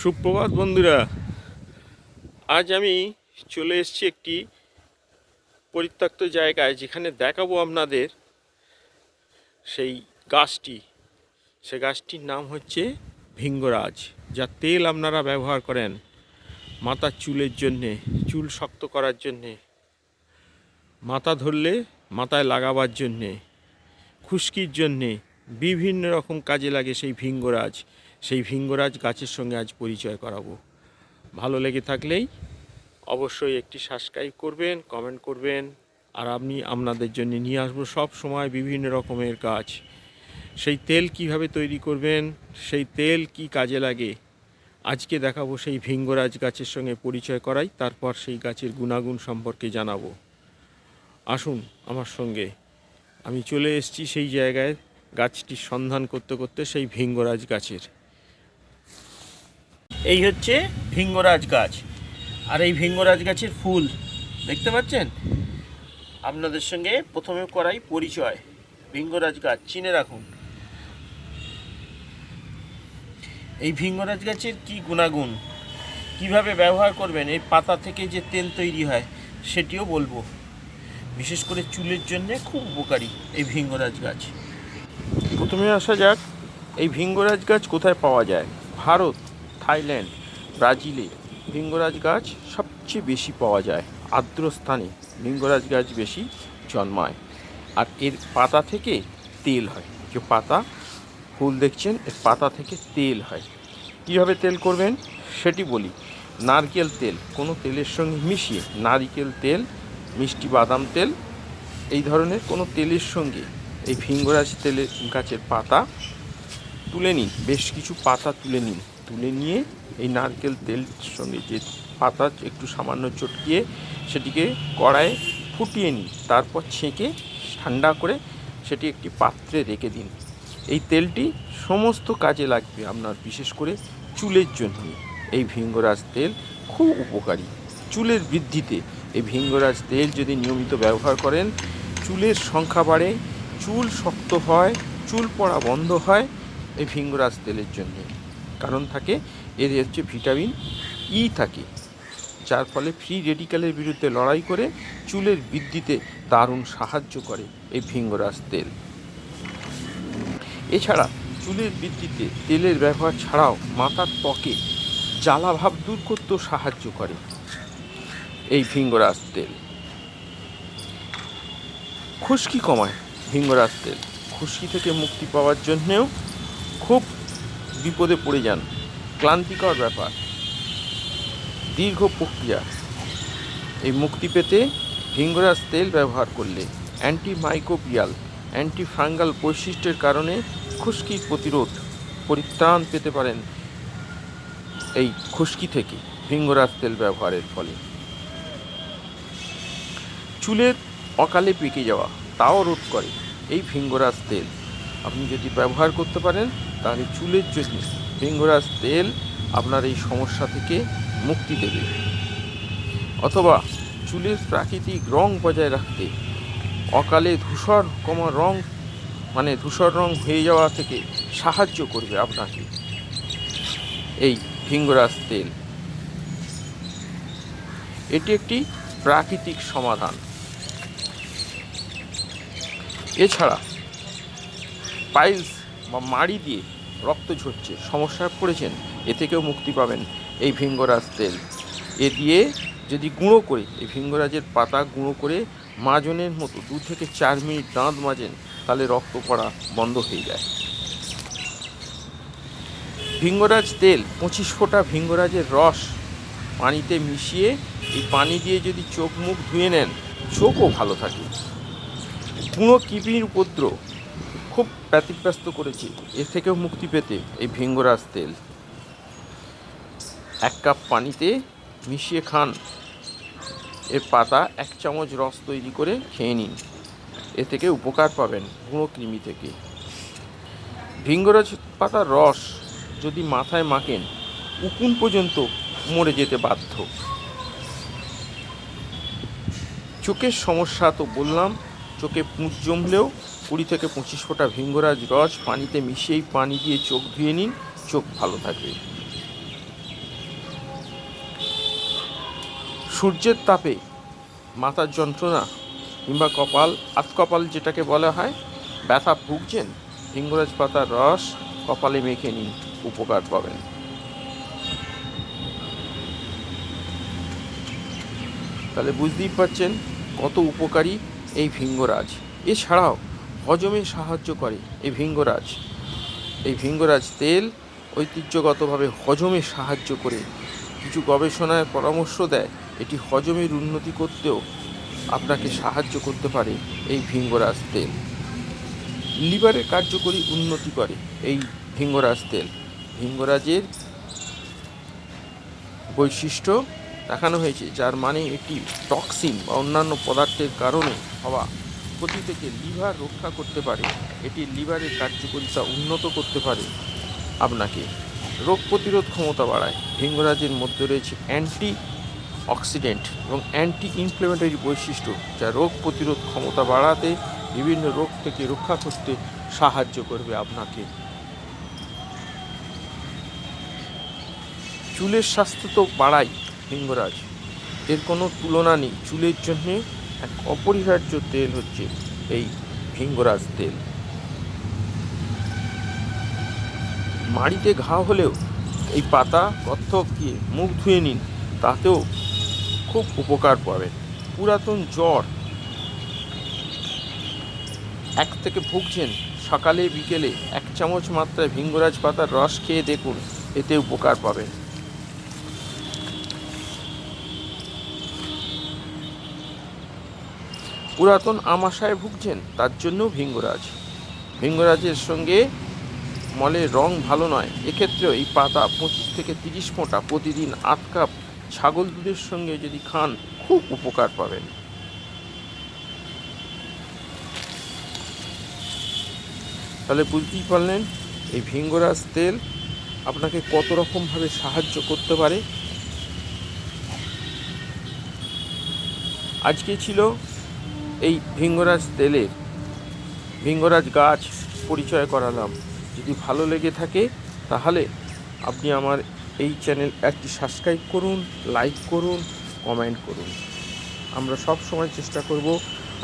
সুপ্রভাত বন্ধুরা। আজ আমি চলে এসেছি একটি পরিত্যক্ত জায়গায় যেখানে দেখাবো আপনাদের সেই গাছটি। সে গাছটির নাম হচ্ছে ভিঙ্গরাজ, যা তেল আপনারা ব্যবহার করেন মাথার চুলের জন্যে, চুল শক্ত করার জন্যে, মাথা ধরলে মাথায় লাগাবার জন্যে, খুশকির জন্যে, বিভিন্ন রকম কাজে লাগে সেই ভিঙ্গরাজ। সেই ভিঙ্গরাজ গাছের সঙ্গে আজ পরিচয় করাবো। ভালো লেগে থাকলেই অবশ্যই একটি সাবস্ক্রাইব করবেন, কমেন্ট করবেন, আর আপনি আপনাদের জন্য নিয়ে আসব সব সময় বিভিন্ন রকমের গাছ। সেই তেল কীভাবে তৈরি করবেন, সেই তেল কি কাজে লাগে, আজকে দেখাবো সেই ভিঙ্গরাজ গাছের সঙ্গে পরিচয় করাই, তারপর সেই গাছের গুণাগুণ সম্পর্কে জানাব। আসুন আমার সঙ্গে, আমি চলে এসেছি সেই জায়গায় গাছটির সন্ধান করতে করতে সেই ভিঙ্গরাজ গাছের। এই হচ্ছে ভিঙ্গরাজ গাছ। আর এই ভিঙ্গরাজ গাছের ফুল, দেখতে পাচ্ছেন? আপনাদের সঙ্গে প্রথমে করাই পরিচয়। ভিঙ্গরাজ গাছ, চিনে রাখুন। এই ভিঙ্গরাজ গাছের কি গুণাগুণ? কীভাবে ব্যবহার করবেন? এই পাতা থেকে যে তেল তৈরি হয়, সেটিও বলব। বিশেষ করে চুলের জন্য খুব উপকারী এই ভিঙ্গরাজ গাছ। প্রথমে আসা যাক, এই ভিঙ্গরাজ গাছ কোথায় পাওয়া যায়? ভারত। থাইল্যান্ড, ব্রাজিলে ভিঙ্গরাজ গাছ সবচেয়ে বেশি পাওয়া যায়। আর্দ্র স্থানে ভিঙ্গরাজ গাছ বেশি জন্মায়। আর এর পাতা থেকে তেল হয়। যে পাতা, ফুল দেখছেন, এর পাতা থেকে তেল হয়। কীভাবে তেল করবেন? সেটি বলি। নারকেল তেল, কোনো তেলের সঙ্গে মিশিয়ে নারকেল তেল, মিষ্টি বাদাম তেল, এই ধরনের কোনো তেলের সঙ্গে এই ভিঙ্গরাজ তেলের গাছের পাতা তুলে নিন। বেশ কিছু পাতা তুলে নিন। তুলে নিয়ে এই নারকেল তেল সঙ্গে যে পাতা একটু সামান্য চটকিয়ে সেটিকে কড়ায় ফুটিয়ে নিন। তারপর ছেঁকে ঠান্ডা করে সেটি একটি পাত্রে রেখে দিন। এই তেলটি সমস্ত কাজে লাগবে আপনার, বিশেষ করে চুলের জন্য। এই ভিঙ্গরাজ তেল খুব উপকারী। চুলের বৃদ্ধিতে এই ভিঙ্গরাজ তেল যদি নিয়মিত ব্যবহার করেন, চুলের সংখ্যা বাড়ে, চুল শক্ত হয়, চুল পড়া বন্ধ হয় এই ভিঙ্গরাজ তেলের জন্য। কারণ থাকে এর হচ্ছে ভিটামিন ই থাকে, যার ফলে ফ্রি রেডিক্যালের বিরুদ্ধে লড়াই করে চুলের বৃদ্ধিতে দারুণ সাহায্য করে এই ভিঙ্গরাজ তেল। এছাড়া চুলের বৃদ্ধিতে তেলের ব্যবহার ছাড়াও মাথার ত্বকে জ্বালাভাব দূর করতেও সাহায্য করে এই ভিঙ্গরাজ তেল। খুশকি কমায় ভিঙ্গরাজ তেল। খুশকি থেকে মুক্তি পাওয়ার জন্যেও খুব বিপদে পড়ে যান। ক্লান্তিকর ব্যাপার। দীর্ঘ প্রক্রিয়া। এই মুক্তি পেতে ভিঙ্গরাজ তেল ব্যবহার করলে অ্যান্টিমাইক্রোবিয়াল অ্যান্টি ফাঙ্গাল বৈশিষ্ট্যের কারণে খুশকি প্রতিরোধ পরিত্রাণ পেতে পারেন এই খুশকি থেকে ভিঙ্গরাজ তেল ব্যবহারের ফলে। চুলের অকালে পেকে যাওয়া, তাও রোধ করে এই ভিঙ্গরাজ তেল। আপনি যদি ব্যবহার করতে পারেন, তাহলে চুলের জন্য ভিঙ্গরাজ তেল আপনার এই সমস্যা থেকে মুক্তি দেবে। অথবা চুলের প্রাকৃতিক রং বজায় রাখতে অকালে ধূসর কমা রং মানে ধূসর রং হয়ে যাওয়া থেকে সাহায্য করবে আপনাকে এই ভিঙ্গরাজ তেল। এটি একটি প্রাকৃতিক সমাধান। এছাড়া পাইলস বা মাড়ি দিয়ে রক্ত ঝরছে সমস্যায় পড়েছেন, এ থেকেও মুক্তি পাবেন এই ভিঙ্গরাজ তেল। এ দিয়ে যদি গুঁড়ো করে, এই ভিঙ্গরাজের পাতা গুঁড়ো করে মাজনের মতো দু থেকে চার মিনিট দাঁত মাজেন, তাহলে রক্ত পড়া বন্ধ হয়ে যায়। ভিঙ্গরাজ তেল, পঁচিশ ফোঁটা ভিঙ্গরাজের রস পানিতে মিশিয়ে, এই পানি দিয়ে যদি চোখ মুখ ধুয়ে নেন, চোখও ভালো থাকে। গুঁড়ো কিডনির উপদ্রব খুব ব্যতিব্যস্ত করেছে। এর থেকেও মুক্তি পেতে এই ভিঙ্গরাজ তেল। এক কাপ পানিতে মিশিয়ে খান। এর পাতা এক চামচ রস তৈরি করে খেয়ে নিন। এ থেকে উপকার পাবেন গুঁড়ো কৃমি থেকে। ভিঙ্গরাজ পাতার রস যদি মাথায় মাখেন, উকুন পর্যন্ত মরে যেতে বাধ্য। চোখের সমস্যা তো বললাম, চোখে পুঁজ জমলেও কুড়ি থেকে পঁচিশ ফোঁটা ভিঙ্গরাজ রস পানিতে মিশিয়েই পানি দিয়ে চোখ ধুয়ে নিন, চোখ ভালো থাকবে। সূর্যের তাপে মাথার যন্ত্রণা কিংবা কপাল, আতকপাল যেটাকে বলা হয়, ব্যথা ভুগছেন, ভিঙ্গরাজ পাতার রস কপালে মেখে নিন, উপকার পাবেন। তাহলে বুঝতেই পারছেন কত উপকারী এই ভিঙ্গরাজ। এছাড়াও হজমে সাহায্য করে এই ভিঙ্গরাজ। এই ভিঙ্গরাজ তেল ঐতিহ্যগতভাবে হজমে সাহায্য করে। কিছু গবেষণায় পরামর্শ দেয় এটি হজমের উন্নতি করতেও আপনাকে সাহায্য করতে পারে এই ভিঙ্গরাজ তেল। লিভারের কার্যকরী উন্নতি করে এই ভিঙ্গরাজ তেল। ভিঙ্গরাজের বৈশিষ্ট্য দেখানো হয়েছে, যার মানে এটি টক্সিন বা অন্যান্য পদার্থের কারণে হওয়া ক্ষতি থেকে লিভার রক্ষা করতে পারে, এটি লিভারের কার্যকারিতা উন্নত করতে পারে। আপনাকে রোগ প্রতিরোধ ক্ষমতা বাড়ায়। ভিঙ্গরাজের মধ্যে রয়েছে অ্যান্টি অক্সিডেন্ট এবং অ্যান্টি ইনফ্লেমেটরি বৈশিষ্ট্য, যা রোগ প্রতিরোধ ক্ষমতা বাড়াতে বিভিন্ন রোগ থেকে রক্ষা করতে সাহায্য করবে আপনাকে। চুলের স্বাস্থ্য তো বাড়াই লিঙ্গরাজ এর কোনো তুলনা নেই। চুলের জন্যে এক অপরিহার্য তেল হচ্ছে এই ভিঙ্গরাজ তেল। মাড়িতে ঘা হলেও এই পাতা কত্থক দিয়ে মুখ ধুয়ে নিন, তাতেও খুব উপকার পাবেন। পুরাতন জ্বর এক থেকে ভুগছেন, সকালে বিকেলে এক চামচ মাত্রায় ভিঙ্গরাজ পাতার রস খেয়ে দেখুন, এতে উপকার পাবেন। পুরাতন আমাশায় ভুগছেন, তার জন্যও ভিঙ্গরাজ। ভিঙ্গরাজের সঙ্গে মলের রং ভালো নয়। এক্ষেত্রেও এই পাতা পঁচিশ থেকে তিরিশ ফোঁটা প্রতিদিন আধ কাপ ছাগল দুধের সঙ্গে যদি খান, খুব উপকার পাবেন। তাহলে বুঝতেই পারলেন, এই ভিঙ্গরাজ তেল আপনাকে কত রকমভাবে সাহায্য করতে পারে। আজকে ছিল এই ভিঙ্গরাজ তেলের ভিঙ্গরাজ গাছ পরিচয় করালাম। যদি ভালো লেগে থাকে, তাহলে আপনি আমার এই চ্যানেল একটি সাবস্ক্রাইব করুন, লাইক করুন, কমেন্ট করুন। আমরা সব সময় চেষ্টা করব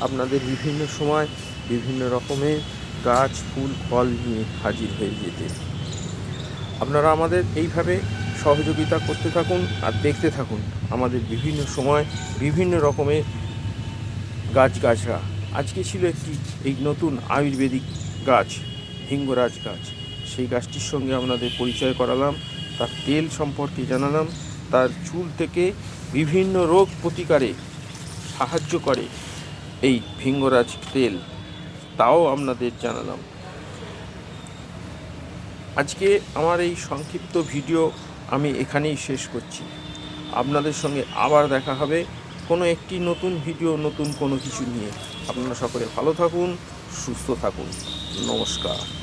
আপনাদের বিভিন্ন সময় বিভিন্ন রকমের গাছ, ফুল, ফল নিয়ে হাজির হয়ে যেতে। আপনারা আমাদের এইভাবে সহযোগিতা করতে থাকুন আর দেখতে থাকুন আমাদের বিভিন্ন সময় বিভিন্ন রকমের গাছগাছরা আজকে ছিল একটি, এই নতুন আয়ুর্বেদিক গাছ, হিঙ্গরাজ গাছ। সেই গাছটির সঙ্গে আপনাদের পরিচয় করালাম, তার তেল সম্পর্কে জানালাম, তার চুল থেকে বিভিন্ন রোগ প্রতিকারে সাহায্য করে এই ভিঙ্গরাজ তেল, তাও আপনাদের জানালাম। আজকে আমার এই সংক্ষিপ্ত ভিডিও আমি এখানেই শেষ করছি। আপনাদের সঙ্গে আবার দেখা হবে। কোনো একটি নতুন ভিডিও, নতুন কোনো কিছু নিয়ে। আপনারা সকলে ভালো থাকুন, সুস্থ থাকুন। নমস্কার।